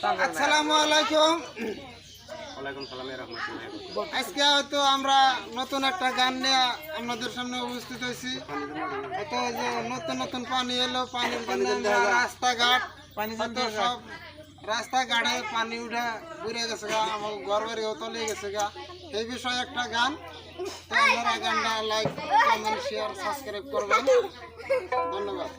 আসসালামু আলাইকুম। আজকে হয়তো আমরা নতুন একটা গান নিয়ে আপনাদের সামনে উপস্থিত হয়েছি। হয়তো যে নতুন নতুন পানি এলো পানির জন্য রাস্তাঘাট পানি সব রাস্তাঘাটে পানি উঠে ঘুরে গেছে গা আমার ঘর বাড়ি তলে গেছে গা। এই বিষয়ে একটা গান। তো আপনারা গানটা লাইক কমেন্ট শেয়ার সাবস্ক্রাইব করবেন। ধন্যবাদ।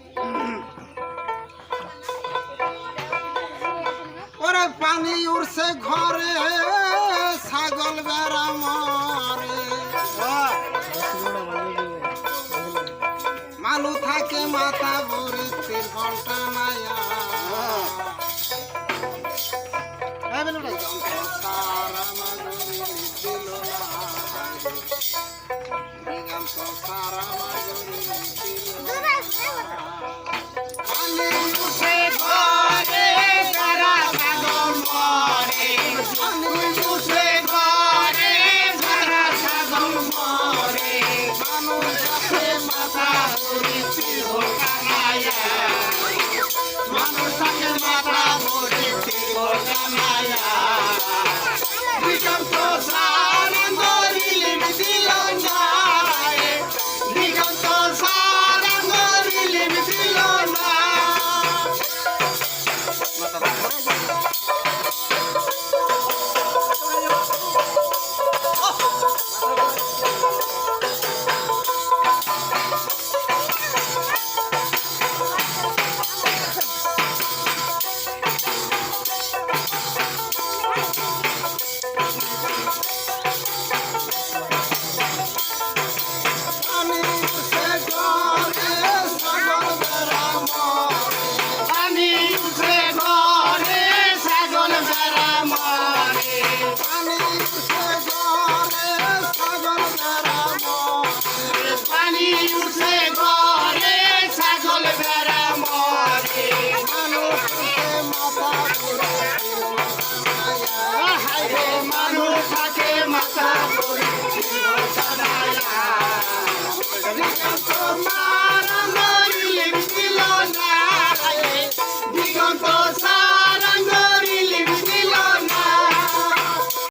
পানি উড়ছে ঘরে ছাগল বেড়া মরে। মালু থাকে মাথা ভরি এই বেলুন রে। সারা পানি Masago, Chivo Sanaya, Ricanto Masago.